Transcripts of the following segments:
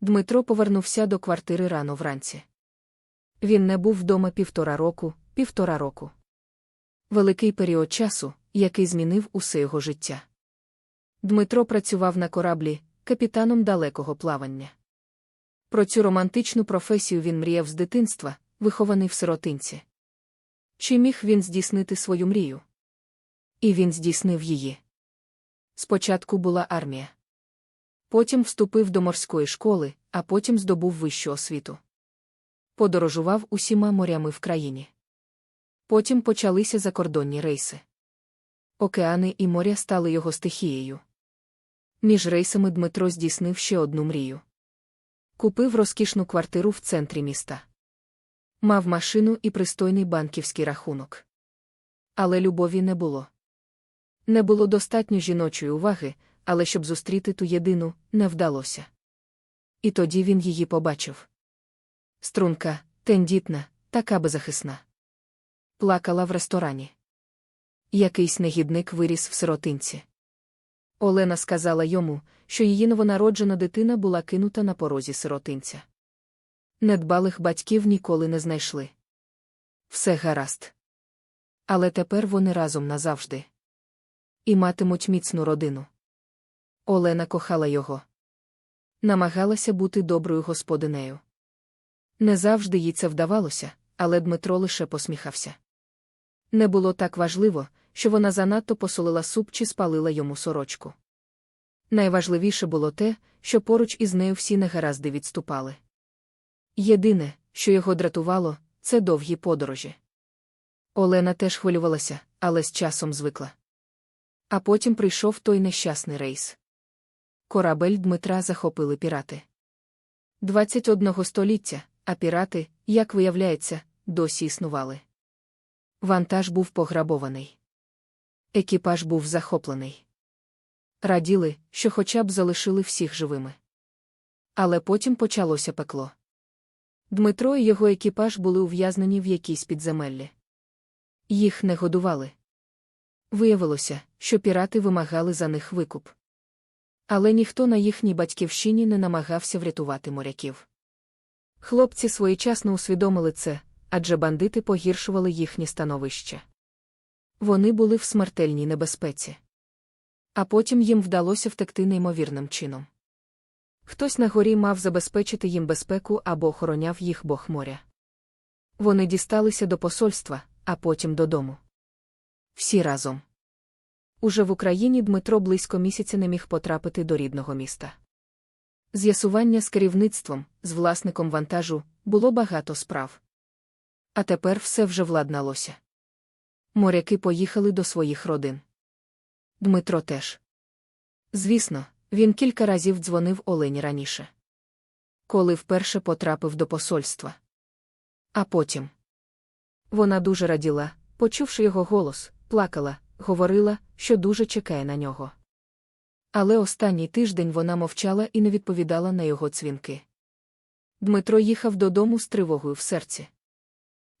Дмитро повернувся до квартири рано вранці. Він не був вдома півтора року, півтора року. Великий період часу, який змінив усе його життя. Дмитро працював на кораблі, капітаном далекого плавання. Про цю романтичну професію він мріяв з дитинства, вихований в сиротинці. Чи міг він здійснити свою мрію? І він здійснив її. Спочатку була армія. Потім вступив до морської школи, а потім здобув вищу освіту. Подорожував усіма морями в країні. Потім почалися закордонні рейси. Океани і моря стали його стихією. Між рейсами Дмитро здійснив ще одну мрію. Купив розкішну квартиру в центрі міста. Мав машину і пристойний банківський рахунок. Але любові не було. Не було достатньо жіночої уваги, але щоб зустріти ту єдину, не вдалося. І тоді він її побачив. Струнка, тендітна, така беззахисна. Плакала в ресторані. Якийсь негідник виріс в сиротинці. Олена сказала йому, що її новонароджена дитина була кинута на порозі сиротинця. Недбалих батьків ніколи не знайшли. Все гаразд. Але тепер вони разом назавжди. І матимуть міцну родину. Олена кохала його. Намагалася бути доброю господинею. Не завжди їй це вдавалося, але Дмитро лише посміхався. Не було так важливо, що вона занадто посолила суп чи спалила йому сорочку. Найважливіше було те, що поруч із нею всі негаразди відступали. Єдине, що його дратувало, це довгі подорожі. Олена теж хвилювалася, але з часом звикла. А потім прийшов той нещасний рейс. Корабель Дмитра захопили пірати. 21 століття, а пірати, як виявляється, досі існували. Вантаж був пограбований. Екіпаж був захоплений. Раділи, що хоча б залишили всіх живими. Але потім почалося пекло. Дмитро і його екіпаж були ув'язнені в якійсь підземеллі. Їх не годували. Виявилося, що пірати вимагали за них викуп. Але ніхто на їхній батьківщині не намагався врятувати моряків. Хлопці своєчасно усвідомили це, адже бандити погіршували їхнє становище. Вони були в смертельній небезпеці. А потім їм вдалося втекти неймовірним чином. Хтось на горі мав забезпечити їм безпеку або охороняв їх бог моря. Вони дісталися до посольства, а потім додому. Всі разом. Уже в Україні Дмитро близько місяця не міг потрапити до рідного міста. З'ясування з керівництвом, з власником вантажу, було багато справ. А тепер все вже владналося. Моряки поїхали до своїх родин. Дмитро теж. Звісно, він кілька разів дзвонив Олені раніше. Коли вперше потрапив до посольства. А потім вона дуже раділа, почувши його голос, плакала, говорила, що дуже чекає на нього. Але останній тиждень вона мовчала і не відповідала на його дзвінки. Дмитро їхав додому з тривогою в серці.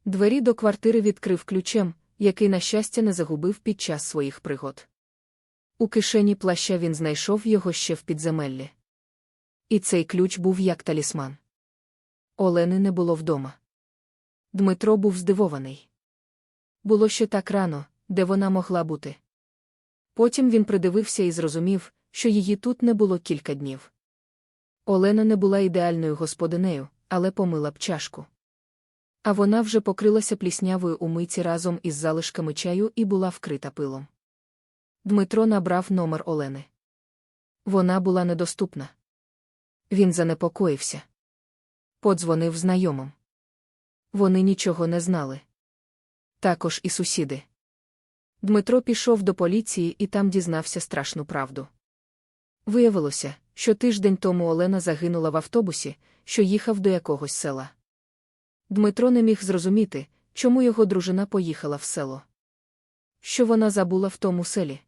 Двері до квартири відкрив ключем, який, на щастя, не загубив під час своїх пригод. У кишені плаща він знайшов його ще в підземеллі. І цей ключ був як талісман. Олени не було вдома. Дмитро був здивований. Було ще так рано, де вона могла бути. Потім він придивився і зрозумів, що її тут не було кілька днів. Олена не була ідеальною господинею, але помила б чашку. А вона вже покрилася пліснявою у миці разом із залишками чаю і була вкрита пилом. Дмитро набрав номер Олени. Вона була недоступна. Він занепокоївся. Подзвонив знайомим. Вони нічого не знали. Також і сусіди. Дмитро пішов до поліції і там дізнався страшну правду. Виявилося, що тиждень тому Олена загинула в автобусі, що їхав до якогось села. Дмитро не міг зрозуміти, чому його дружина поїхала в село. Що вона забула в тому селі?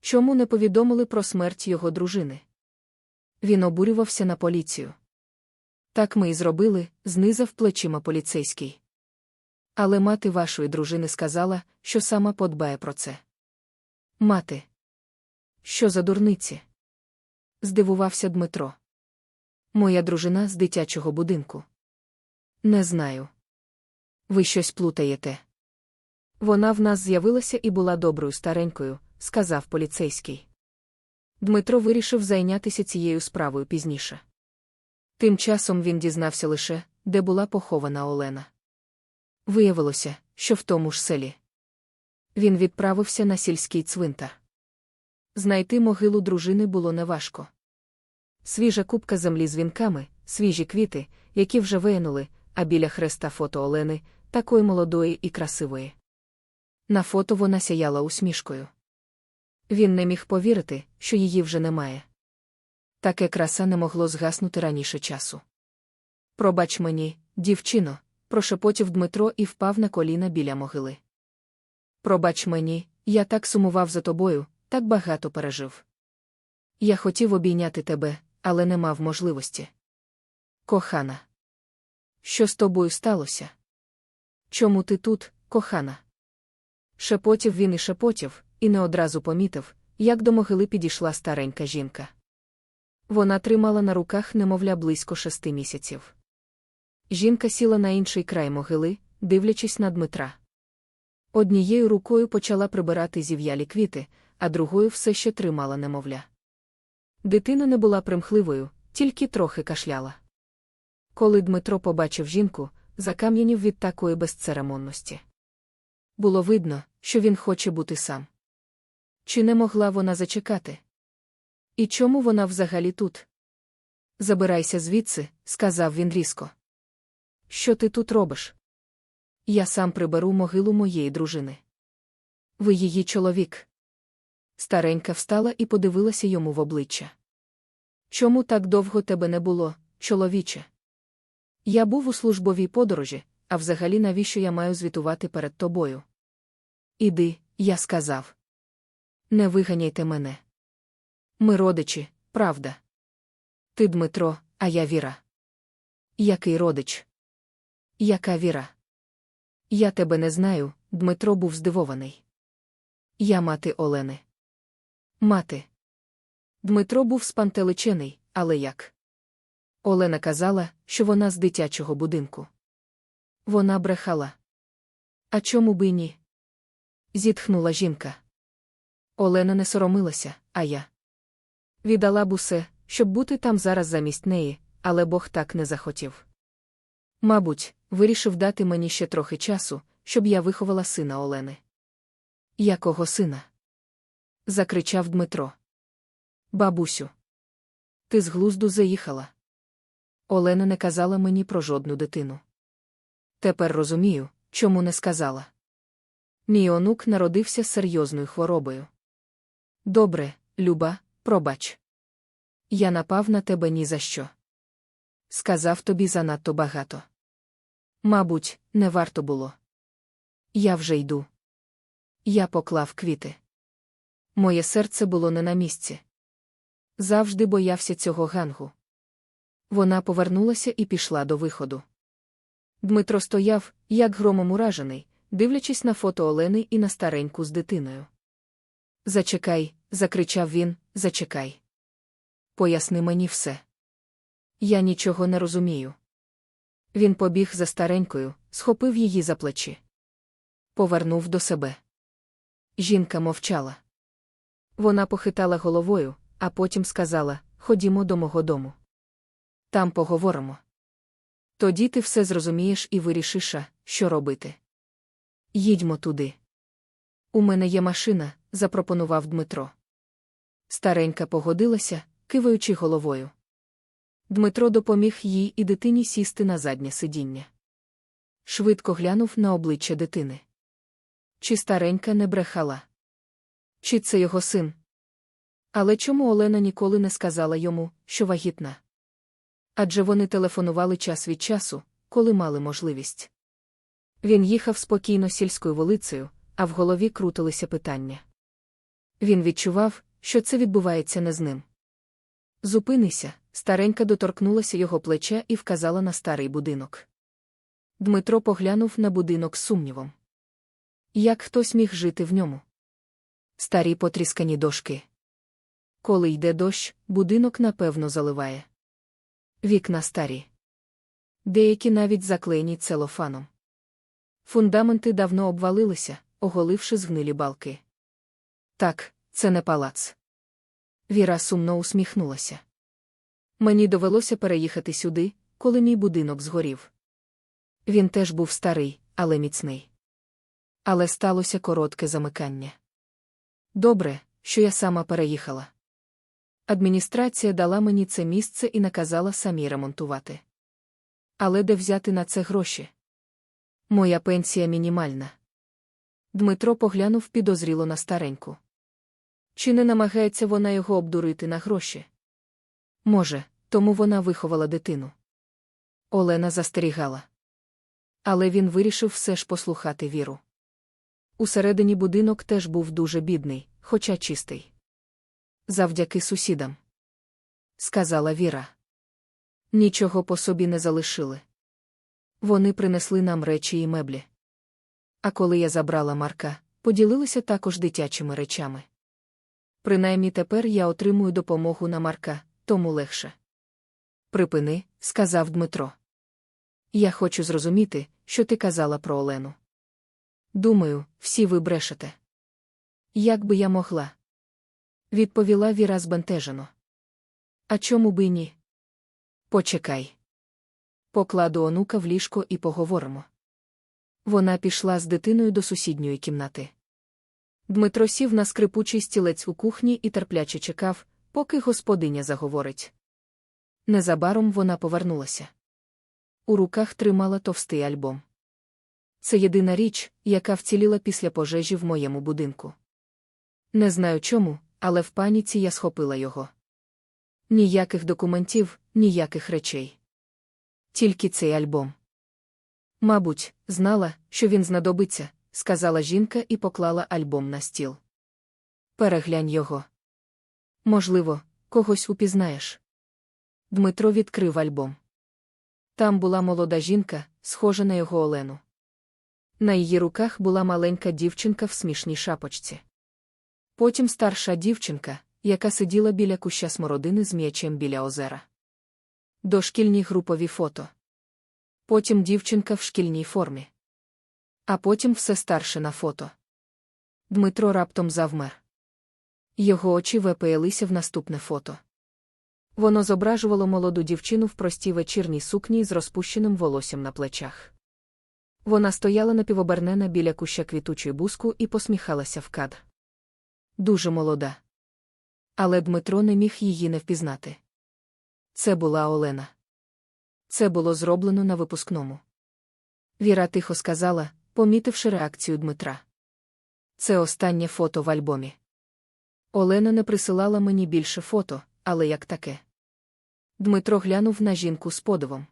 Чому не повідомили про смерть його дружини? Він обурювався на поліцію. Так ми і зробили, знизав плечима поліцейський. Але мати вашої дружини сказала, що сама подбає про це. Мати. Що за дурниці? здивувався Дмитро. Моя дружина з дитячого будинку. Не знаю. Ви щось плутаєте. Вона в нас з'явилася і була доброю старенькою, сказав поліцейський. Дмитро вирішив зайнятися цією справою пізніше. Тим часом він дізнався лише, де була похована Олена. Виявилося, що в тому ж селі. Він відправився на сільський цвинтар. Знайти могилу дружини було неважко. Свіжа купка землі з вінками, свіжі квіти, які вже виянули, а біля хреста фото Олени, такої молодої і красивої. На фото вона сяяла усмішкою. Він не міг повірити, що її вже немає. Таке краса не могло згаснути раніше часу. Пробач мені, дівчино, прошепотів Дмитро і впав на коліна біля могили. Пробач мені, я так сумував за тобою, так багато пережив. Я хотів обійняти тебе, але не мав можливості. Кохана. Що з тобою сталося? Чому ти тут, кохана? Шепотів він і шепотів, і не одразу помітив, як до могили підійшла старенька жінка. Вона тримала на руках немовля близько шести місяців. Жінка сіла на інший край могили, дивлячись на Дмитра. Однією рукою почала прибирати зів'ялі квіти, а другою все ще тримала немовля. Дитина не була примхливою, тільки трохи кашляла. Коли Дмитро побачив жінку, закам'янів від такої безцеремонності. Було видно, що він хоче бути сам. Чи не могла вона зачекати? І чому вона взагалі тут? Забирайся звідси, сказав він різко. Що ти тут робиш? Я сам приберу могилу моєї дружини. Ви її чоловік. Старенька встала і подивилася йому в обличчя. Чому так довго тебе не було, чоловіче? Я був у службовій подорожі, а взагалі навіщо я маю звітувати перед тобою? Іди, я сказав. Не виганяйте мене. Ми родичі, правда. Ти Дмитро, а я Віра. Який родич? Яка віра? Я тебе не знаю, Дмитро був здивований. Я мати Олени. Мати. Дмитро був спантеличений, але як? Олена казала, що вона з дитячого будинку. Вона брехала. А чому би ні? Зітхнула жінка. Олена не соромилася, а я. Віддала б усе, щоб бути там зараз замість неї, але Бог так не захотів. Мабуть, вирішив дати мені ще трохи часу, щоб я виховала сина Олени. Якого сина? закричав Дмитро. Бабусю, ти з глузду заїхала. Олена не казала мені про жодну дитину. Тепер розумію, чому не сказала. Мій онук народився з серйозною хворобою. Добре, Люба, пробач. Я напав на тебе ні за що. Сказав тобі занадто багато. Мабуть, не варто було. Я вже йду. Я поклав квіти. Моє серце було не на місці. Завжди боявся цього гангу. Вона повернулася і пішла до виходу. Дмитро стояв, як громом уражений, дивлячись на фото Олени і на стареньку з дитиною. Зачекай, закричав він, зачекай. Поясни мені все. Я нічого не розумію. Він побіг за старенькою, схопив її за плечі. Повернув до себе. Жінка мовчала. Вона похитала головою, а потім сказала Ходімо до мого дому. Там поговоримо. Тоді ти все зрозумієш і вирішиш, що робити. Їдьмо туди. У мене є машина, запропонував Дмитро. Старенька погодилася, киваючи головою. Дмитро допоміг їй і дитині сісти на заднє сидіння. Швидко глянув на обличчя дитини. Чи старенька не брехала? Чи це його син? Але чому Олена ніколи не сказала йому, що вагітна? Адже вони телефонували час від часу, коли мали можливість. Він їхав спокійно сільською вулицею, а в голові крутилися питання. Він відчував, що це відбувається не з ним. Зупинися, старенька доторкнулася його плеча і вказала на старий будинок. Дмитро поглянув на будинок з сумнівом. Як хтось міг жити в ньому? Старі потріскані дошки. Коли йде дощ, будинок напевно заливає. Вікна старі. Деякі навіть заклеєні целофаном. Фундаменти давно обвалилися, оголивши згнилі балки. Так, це не палац. Віра сумно усміхнулася. Мені довелося переїхати сюди, коли мій будинок згорів. Він теж був старий, але міцний. Але сталося коротке замикання. Добре, що я сама переїхала. Адміністрація дала мені це місце і наказала самі ремонтувати. Але де взяти на це гроші? Моя пенсія мінімальна. Дмитро поглянув підозріло на стареньку. Чи не намагається вона його обдурити на гроші? Може, тому вона виховала дитину. Олена застерігала. Але він вирішив все ж послухати віру. Усередині будинок теж був дуже бідний, хоча чистий. Завдяки сусідам. Сказала Віра. Нічого по собі не залишили. Вони принесли нам речі і меблі. А коли я забрала Марка, поділилися також дитячими речами. Принаймні тепер я отримую допомогу на Марка, тому легше. Припини, сказав Дмитро. Я хочу зрозуміти, що ти казала про Олену. Думаю, всі ви брешете. Як би я могла? Відповіла Віра збентежено. А чому би ні? Почекай. Покладу онука в ліжко і поговоримо. Вона пішла з дитиною до сусідньої кімнати. Дмитро сів на скрипучий стілець у кухні і терпляче чекав, поки господиня заговорить. Незабаром вона повернулася. У руках тримала товстий альбом. Це єдина річ, яка вціліла після пожежі в моєму будинку. Не знаю чому, але в паніці я схопила його. Ніяких документів, ніяких речей. Тільки цей альбом. Мабуть, знала, що він знадобиться, сказала жінка і поклала альбом на стіл. Переглянь його. Можливо, когось упізнаєш. Дмитро відкрив альбом. Там була молода жінка, схожа на його Олену. На її руках була маленька дівчинка в смішній шапочці. Потім старша дівчинка, яка сиділа біля куща смородини з м'ячем біля озера. Дошкільні групові фото. Потім дівчинка в шкільній формі. А потім все старше на фото. Дмитро раптом завмер. Його очі вепеялися в наступне фото. Воно зображувало молоду дівчину в простій вечірній сукні з розпущеним волоссям на плечах. Вона стояла напівобернена біля куща квітучої буску і посміхалася в кадр. Дуже молода. Але Дмитро не міг її не впізнати. Це була Олена. Це було зроблено на випускному. Віра тихо сказала, помітивши реакцію Дмитра. Це останнє фото в альбомі. Олена не присилала мені більше фото, але як таке. Дмитро глянув на жінку з подивом.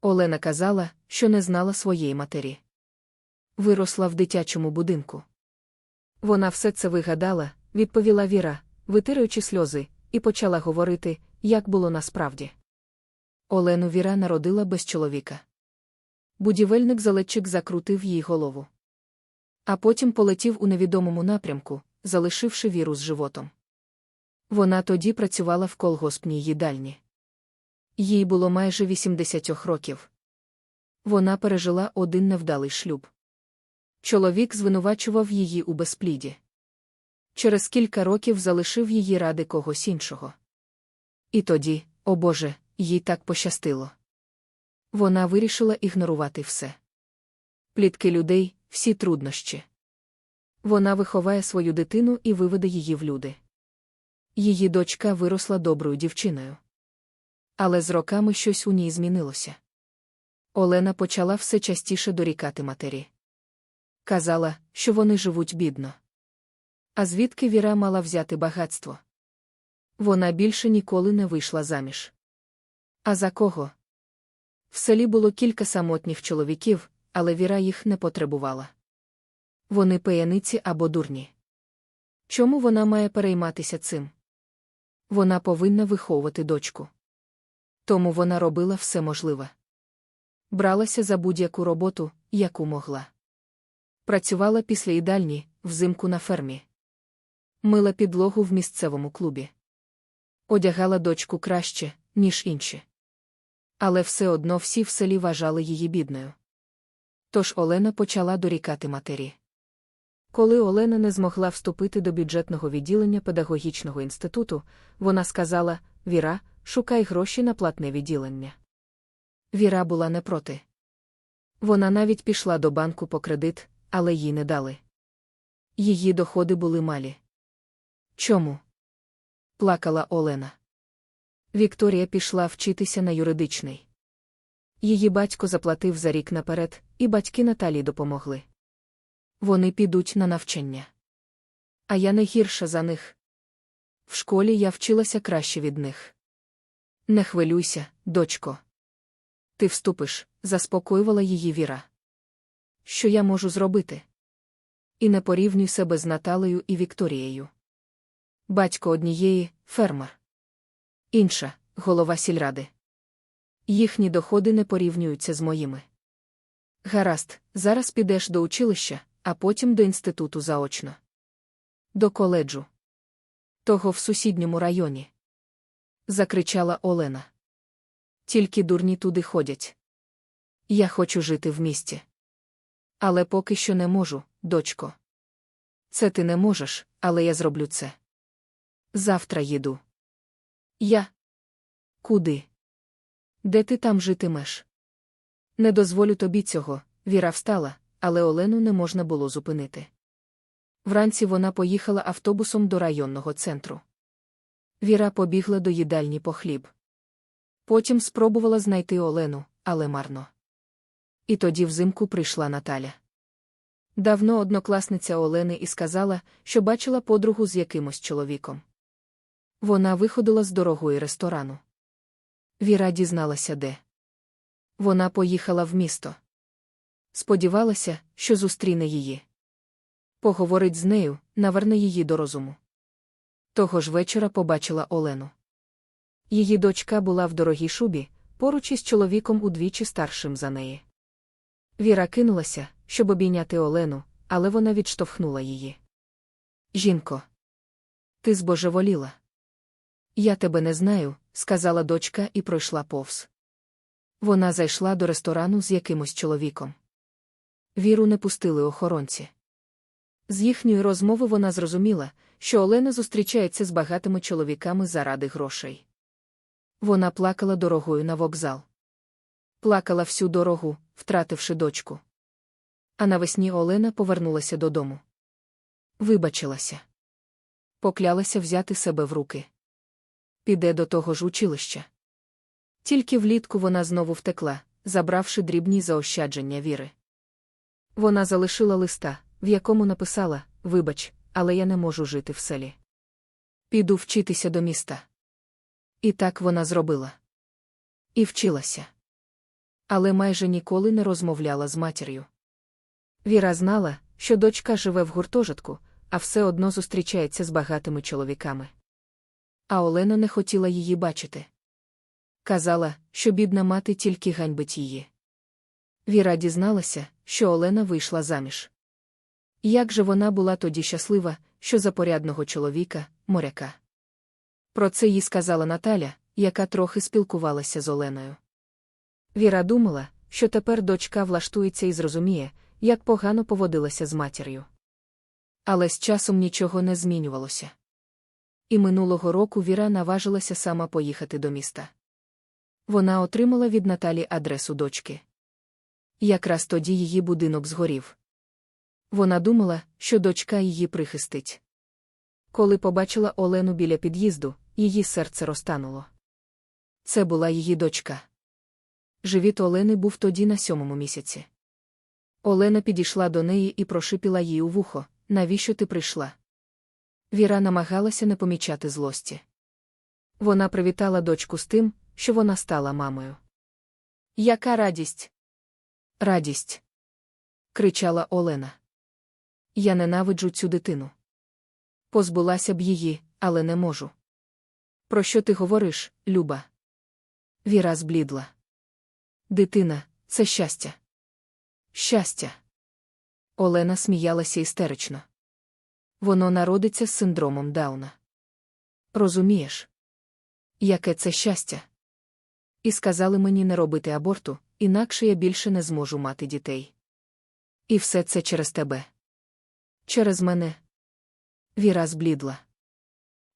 Олена казала, що не знала своєї матері. Виросла в дитячому будинку. Вона все це вигадала, відповіла Віра, витираючи сльози, і почала говорити, як було насправді. Олену Віра народила без чоловіка. Будівельник залечик закрутив їй голову. А потім полетів у невідомому напрямку, залишивши віру з животом. Вона тоді працювала в колгоспній їдальні. Їй було майже 80 років. Вона пережила один невдалий шлюб. Чоловік звинувачував її у безпліді. Через кілька років залишив її ради когось іншого. І тоді, о Боже, їй так пощастило. Вона вирішила ігнорувати все. Плітки людей, всі труднощі. Вона виховає свою дитину і виведе її в люди. Її дочка виросла доброю дівчиною. Але з роками щось у ній змінилося. Олена почала все частіше дорікати матері. Казала, що вони живуть бідно. А звідки Віра мала взяти багатство? Вона більше ніколи не вийшла заміж. А за кого? В селі було кілька самотніх чоловіків, але Віра їх не потребувала. Вони пияниці або дурні. Чому вона має перейматися цим? Вона повинна виховувати дочку. Тому вона робила все можливе. Бралася за будь-яку роботу, яку могла. Працювала після їдальні, взимку на фермі. Мила підлогу в місцевому клубі. Одягала дочку краще, ніж інші. Але все одно всі в селі вважали її бідною. Тож Олена почала дорікати матері. Коли Олена не змогла вступити до бюджетного відділення педагогічного інституту, вона сказала Віра, шукай гроші на платне відділення. Віра була не проти. Вона навіть пішла до банку по кредит, але їй не дали. Її доходи були малі. Чому? плакала Олена. Вікторія пішла вчитися на юридичний. Її батько заплатив за рік наперед, і батьки Наталі допомогли. Вони підуть на навчання. А я не гірша за них. В школі я вчилася краще від них. Не хвилюйся, дочко. Ти вступиш, заспокоювала її Віра. Що я можу зробити? І не порівнюй себе з Наталею і Вікторією. Батько однієї фермер. Інша голова сільради. Їхні доходи не порівнюються з моїми. Гаразд, зараз підеш до училища, а потім до інституту заочно. До коледжу. Того в сусідньому районі. Закричала Олена. Тільки дурні туди ходять. Я хочу жити в місті. Але поки що не можу, дочко. Це ти не можеш, але я зроблю це. Завтра їду. Я. Куди? Де ти там житимеш? Не дозволю тобі цього, Віра встала, але Олену не можна було зупинити. Вранці вона поїхала автобусом до районного центру. Віра побігла до їдальні по хліб. Потім спробувала знайти Олену, але марно. І тоді взимку прийшла Наталя. Давно однокласниця Олени і сказала, що бачила подругу з якимось чоловіком. Вона виходила з дорогої ресторану. Віра дізналася, де. Вона поїхала в місто. Сподівалася, що зустріне її. Поговорить з нею, наверне її до розуму. Того ж вечора побачила Олену. Її дочка була в дорогій шубі, поруч із чоловіком удвічі старшим за неї. Віра кинулася, щоб обійняти Олену, але вона відштовхнула її. Жінко, ти збожеволіла. Я тебе не знаю, сказала дочка і пройшла повз. Вона зайшла до ресторану з якимось чоловіком. Віру не пустили охоронці. З їхньої розмови вона зрозуміла, що Олена зустрічається з багатими чоловіками заради грошей. Вона плакала дорогою на вокзал. Плакала всю дорогу, втративши дочку. А навесні Олена повернулася додому. Вибачилася. Поклялася взяти себе в руки. Піде до того ж училища. Тільки влітку вона знову втекла, забравши дрібні заощадження віри. Вона залишила листа, в якому написала Вибач, але я не можу жити в селі. Піду вчитися до міста. І так вона зробила. І вчилася. Але майже ніколи не розмовляла з матір'ю. Віра знала, що дочка живе в гуртожитку, а все одно зустрічається з багатими чоловіками. А Олена не хотіла її бачити. Казала, що бідна мати тільки ганьбить її. Віра дізналася, що Олена вийшла заміж. Як же вона була тоді щаслива, що за порядного чоловіка, моряка. Про це їй сказала Наталя, яка трохи спілкувалася з Оленою. Віра думала, що тепер дочка влаштується і зрозуміє, як погано поводилася з матір'ю. Але з часом нічого не змінювалося. І минулого року Віра наважилася сама поїхати до міста. Вона отримала від Наталі адресу дочки. Якраз тоді її будинок згорів. Вона думала, що дочка її прихистить. Коли побачила Олену біля під'їзду, її серце розтануло. Це була її дочка. Живіт Олени був тоді на сьомому місяці. Олена підійшла до неї і прошипіла їй у вухо, навіщо ти прийшла? Віра намагалася не помічати злості. Вона привітала дочку з тим, що вона стала мамою. Яка радість? Радість. кричала Олена. Я ненавиджу цю дитину. Позбулася б її, але не можу. Про що ти говориш, Люба? Віра зблідла. Дитина це щастя. Щастя. Олена сміялася істерично. Воно народиться з синдромом Дауна. Розумієш? Яке це щастя? І сказали мені не робити аборту, інакше я більше не зможу мати дітей. І все це через тебе. Через мене. Віра зблідла.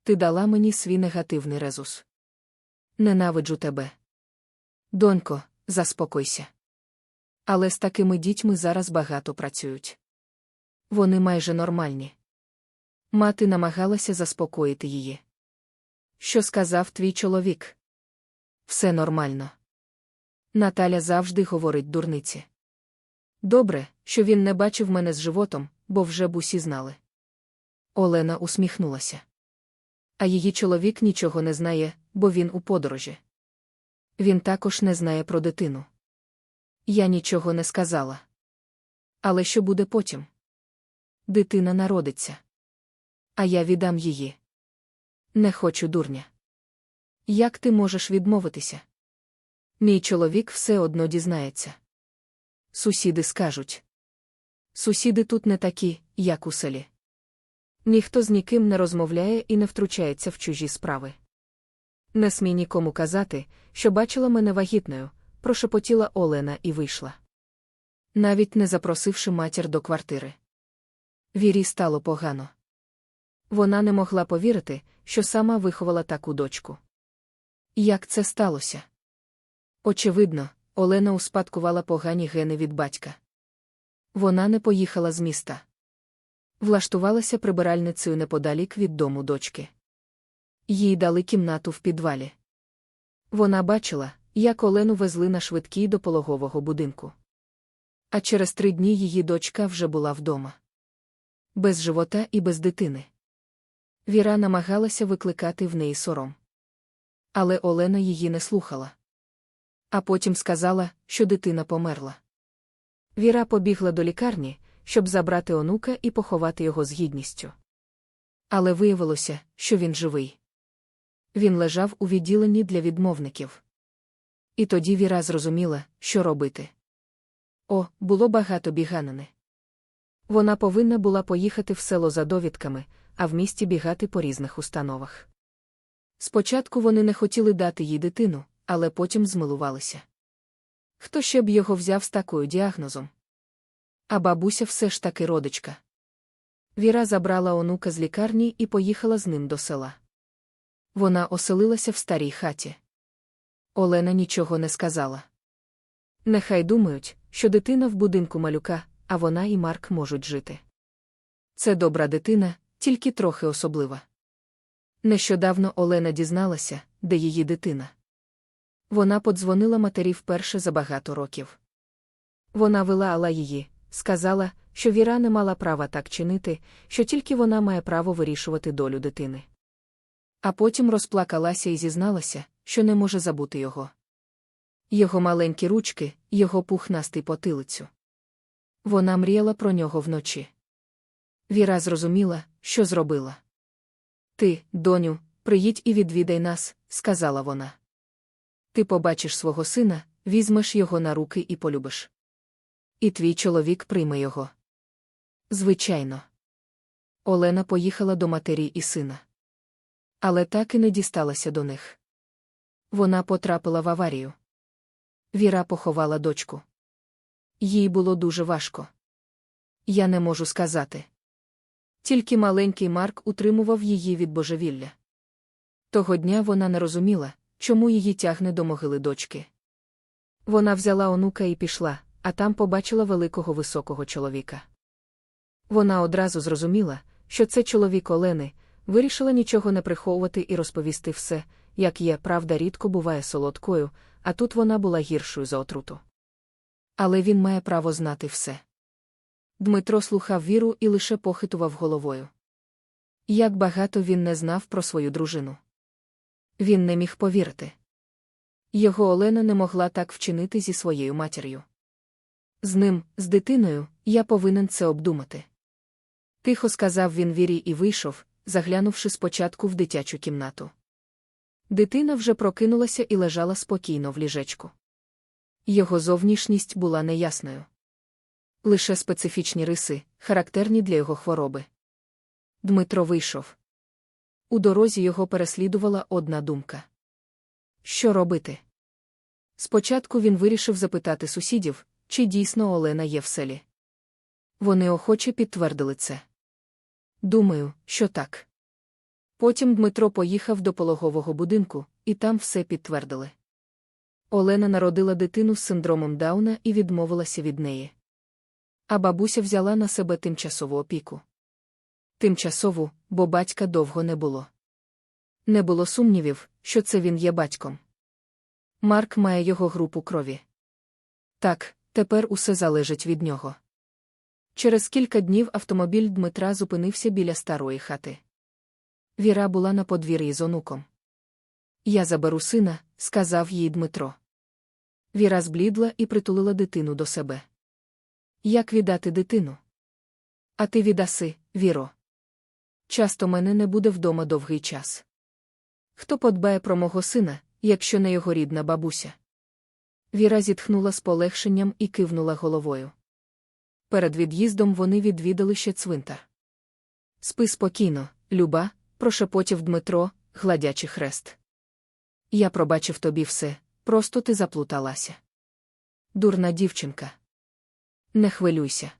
Ти дала мені свій негативний резус. Ненавиджу тебе. Донько, заспокойся. Але з такими дітьми зараз багато працюють. Вони майже нормальні. Мати намагалася заспокоїти її. Що сказав твій чоловік? Все нормально. Наталя завжди говорить дурниці. Добре, що він не бачив мене з животом, бо вже б усі знали. Олена усміхнулася. А її чоловік нічого не знає, бо він у подорожі. Він також не знає про дитину. Я нічого не сказала. Але що буде потім? Дитина народиться. А я віддам її. Не хочу дурня. Як ти можеш відмовитися? Мій чоловік все одно дізнається. Сусіди скажуть. Сусіди тут не такі, як у селі. Ніхто з ніким не розмовляє і не втручається в чужі справи. Не смій нікому казати, що бачила мене вагітною, прошепотіла Олена і вийшла. Навіть не запросивши матір до квартири. Вірі стало погано. Вона не могла повірити, що сама виховала таку дочку. Як це сталося? Очевидно, Олена успадкувала погані гени від батька. Вона не поїхала з міста. Влаштувалася прибиральницею неподалік від дому дочки. Їй дали кімнату в підвалі. Вона бачила, як Олену везли на швидкій до пологового будинку. А через три дні її дочка вже була вдома. Без живота і без дитини. Віра намагалася викликати в неї сором. Але Олена її не слухала. А потім сказала, що дитина померла. Віра побігла до лікарні, щоб забрати онука і поховати його з гідністю. Але виявилося, що він живий. Він лежав у відділенні для відмовників. І тоді Віра зрозуміла, що робити. О, було багато біганини. Вона повинна була поїхати в село за довідками, а в місті бігати по різних установах. Спочатку вони не хотіли дати їй дитину, але потім змилувалися. Хто ще б його взяв з такою діагнозом? А бабуся все ж таки родичка. Віра забрала онука з лікарні і поїхала з ним до села. Вона оселилася в старій хаті. Олена нічого не сказала. Нехай думають, що дитина в будинку малюка, а вона і Марк можуть жити. Це добра дитина, тільки трохи особлива. Нещодавно Олена дізналася, де її дитина. Вона подзвонила матері вперше за багато років. Вона вилаала її, сказала, що Віра не мала права так чинити, що тільки вона має право вирішувати долю дитини. А потім розплакалася і зізналася, що не може забути його. Його маленькі ручки, його пухнастий потилицю. Вона мріяла про нього вночі. Віра зрозуміла, що зробила. Ти, доню, приїдь і відвідай нас, сказала вона. Ти побачиш свого сина, візьмеш його на руки і полюбиш. І твій чоловік прийме його. Звичайно. Олена поїхала до матері і сина. Але так і не дісталася до них. Вона потрапила в аварію. Віра поховала дочку. Їй було дуже важко. Я не можу сказати. Тільки маленький Марк утримував її від божевілля. Того дня вона не розуміла, чому її тягне до могили дочки. Вона взяла онука і пішла, а там побачила великого високого чоловіка. Вона одразу зрозуміла, що це чоловік Олени, вирішила нічого не приховувати і розповісти все, як є, правда, рідко буває солодкою, а тут вона була гіршою за отруту. Але він має право знати все. Дмитро слухав віру і лише похитував головою. Як багато він не знав про свою дружину. Він не міг повірити. Його Олена не могла так вчинити зі своєю матір'ю. З ним, з дитиною, я повинен це обдумати. Тихо сказав він вірі і вийшов, заглянувши спочатку в дитячу кімнату. Дитина вже прокинулася і лежала спокійно в ліжечку. Його зовнішність була неясною. Лише специфічні риси, характерні для його хвороби. Дмитро вийшов. У дорозі його переслідувала одна думка. Що робити? Спочатку він вирішив запитати сусідів, чи дійсно Олена є в селі. Вони охоче підтвердили це. Думаю, що так. Потім Дмитро поїхав до пологового будинку, і там все підтвердили. Олена народила дитину з синдромом Дауна і відмовилася від неї. А бабуся взяла на себе тимчасову опіку. Тимчасову, бо батька довго не було. Не було сумнівів, що це він є батьком. Марк має його групу крові. Так, тепер усе залежить від нього. Через кілька днів автомобіль Дмитра зупинився біля старої хати. Віра була на подвір'ї з онуком. Я заберу сина, сказав їй Дмитро. Віра зблідла і притулила дитину до себе. Як віддати дитину? А ти віддаси, Віро. Часто мене не буде вдома довгий час. Хто подбає про мого сина, якщо не його рідна бабуся? Віра зітхнула з полегшенням і кивнула головою. Перед від'їздом вони відвідали ще цвинтар. Спи спокійно, люба, прошепотів Дмитро, гладячи хрест. Я пробачив тобі все, просто ти заплуталася. Дурна дівчинка. Не хвилюйся.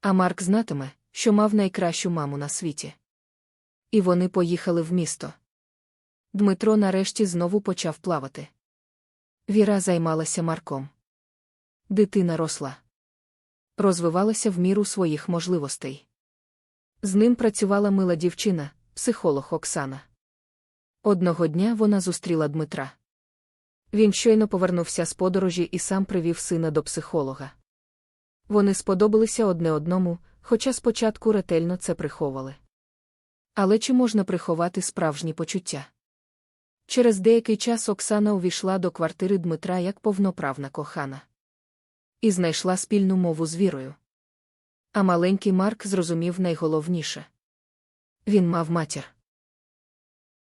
А Марк знатиме, що мав найкращу маму на світі. І вони поїхали в місто. Дмитро нарешті знову почав плавати. Віра займалася Марком. Дитина росла. Розвивалася в міру своїх можливостей. З ним працювала мила дівчина, психолог Оксана. Одного дня вона зустріла Дмитра. Він щойно повернувся з подорожі і сам привів сина до психолога. Вони сподобалися одне одному, хоча спочатку ретельно це приховували. Але чи можна приховати справжні почуття? Через деякий час Оксана увійшла до квартири Дмитра як повноправна кохана. І знайшла спільну мову з вірою. А маленький Марк зрозумів найголовніше він мав матір.